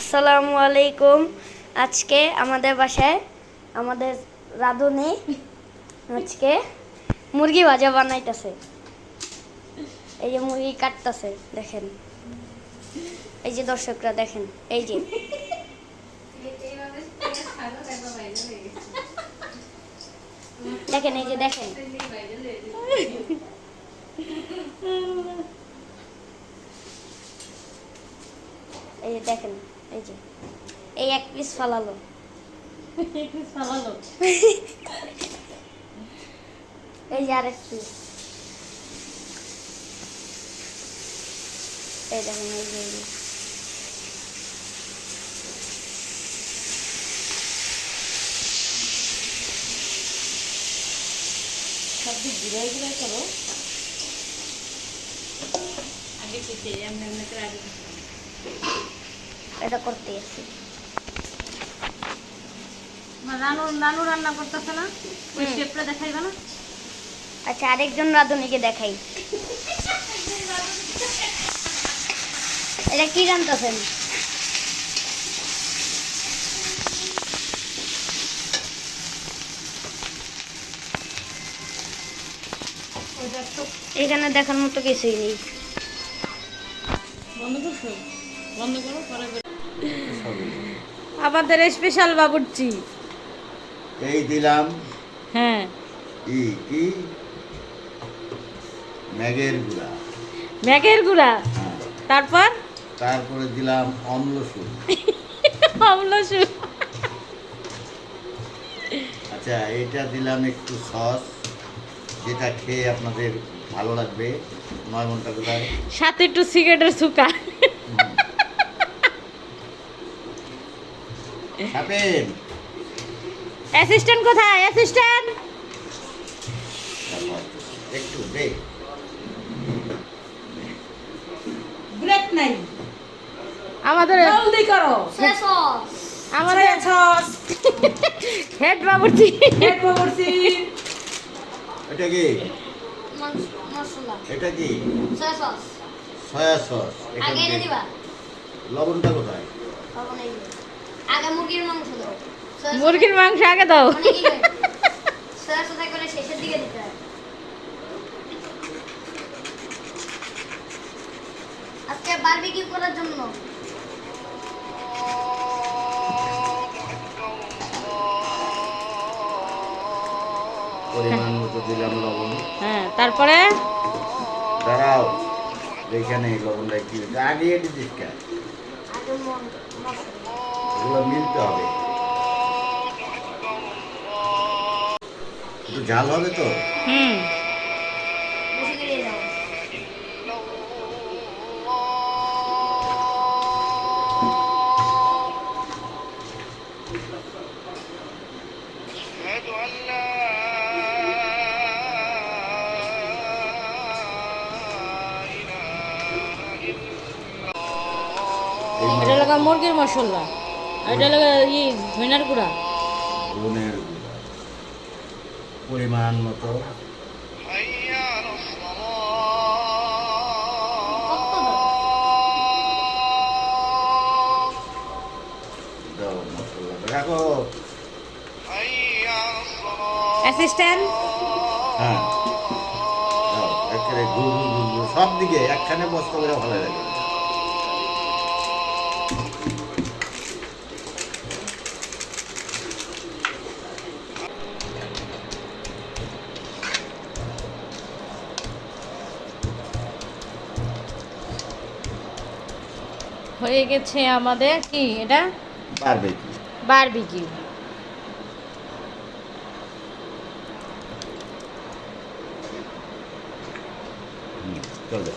আসসালামু আলাইকুম। আজকে আমাদের বাসায় আমাদের রাঁধুনি আজকে মুরগি ভাজা বানাইতেছে। এই যে মুরগি কাটতেছে, দেখেন। এই যে দর্শকরা দেখেন, এই যে। দেখেন, এই যে দেখেন। এই যে দেখেন এই যে এই এক পিস ফালালো এই যে আরেক পিস এই দেখেন এই যে এই যে। এটা করতে গেছি রানু রানু রান্না করতেছে না? ওই শেপটা দেখাইবে না? আচ্ছা আরেকজন রাঁধুনিকে দেখাই। এটা কি রান্তাছেন এখানে দেখার মতো কিছুই নেই। বন্ধ করছ? বন্ধ করো পরে আমাদের স্পেশাল বাবুর্চি। এই দিলাম। হ্যাঁ। ই কি? ম্যাগের গুঁড়া। ম্যাগের গুঁড়া? হ্যাঁ। তারপর? তারপরে দিলাম অম্লসুর আমলসুর আচ্ছা এটা দিলাম একটু সস যেটা খেয়ে আপনাদের ভালো লাগবে। নয় মনটা কোথায় সাথে একটু সিগারেটের সুকা ছাপেন অ্যাসিস্ট্যান্ট কোথায়? অ্যাসিস্ট্যান্ট একটু ব্রেক ব্রেক নাই। আমাদের জলদি করো। আমাদের সস হেড বাবুর্চি। হেড বাবুর্চি। এটা কি? মশলা। এটা কি? সয়া সস সয়া সস আগে এনে দিবা। লবণটা কোথায়? তখন এই। আগে মুরগির মাংস দাও। মুরগির মাংস আগে দাও। করে? শেষের দিকে দিতে হয়। আজকে বারবিকিউ করার জন্য। পরিমাণ মতো দিলাম লবণ। হ্যাঁ তারপরে? দাঁড়াও এখানে লবণটা কি আগে কেন? এগুলো মিলতে হবে। ঝাল হবে তো? হুম। এটা লাগা মুরগির মশলা এটা লাগা ই ধইনার গুঁড়া। গুঁড়া। পরিমাণ মতো। অ্যাসিস্ট্যান্ট হ্যাঁ। গুড় সব দিকে একখানে বস্তা করে ভালো লাগে। হয়ে গেছে আমাদের কি এটা? বারবিকিউ কি বারবিকিউ চলো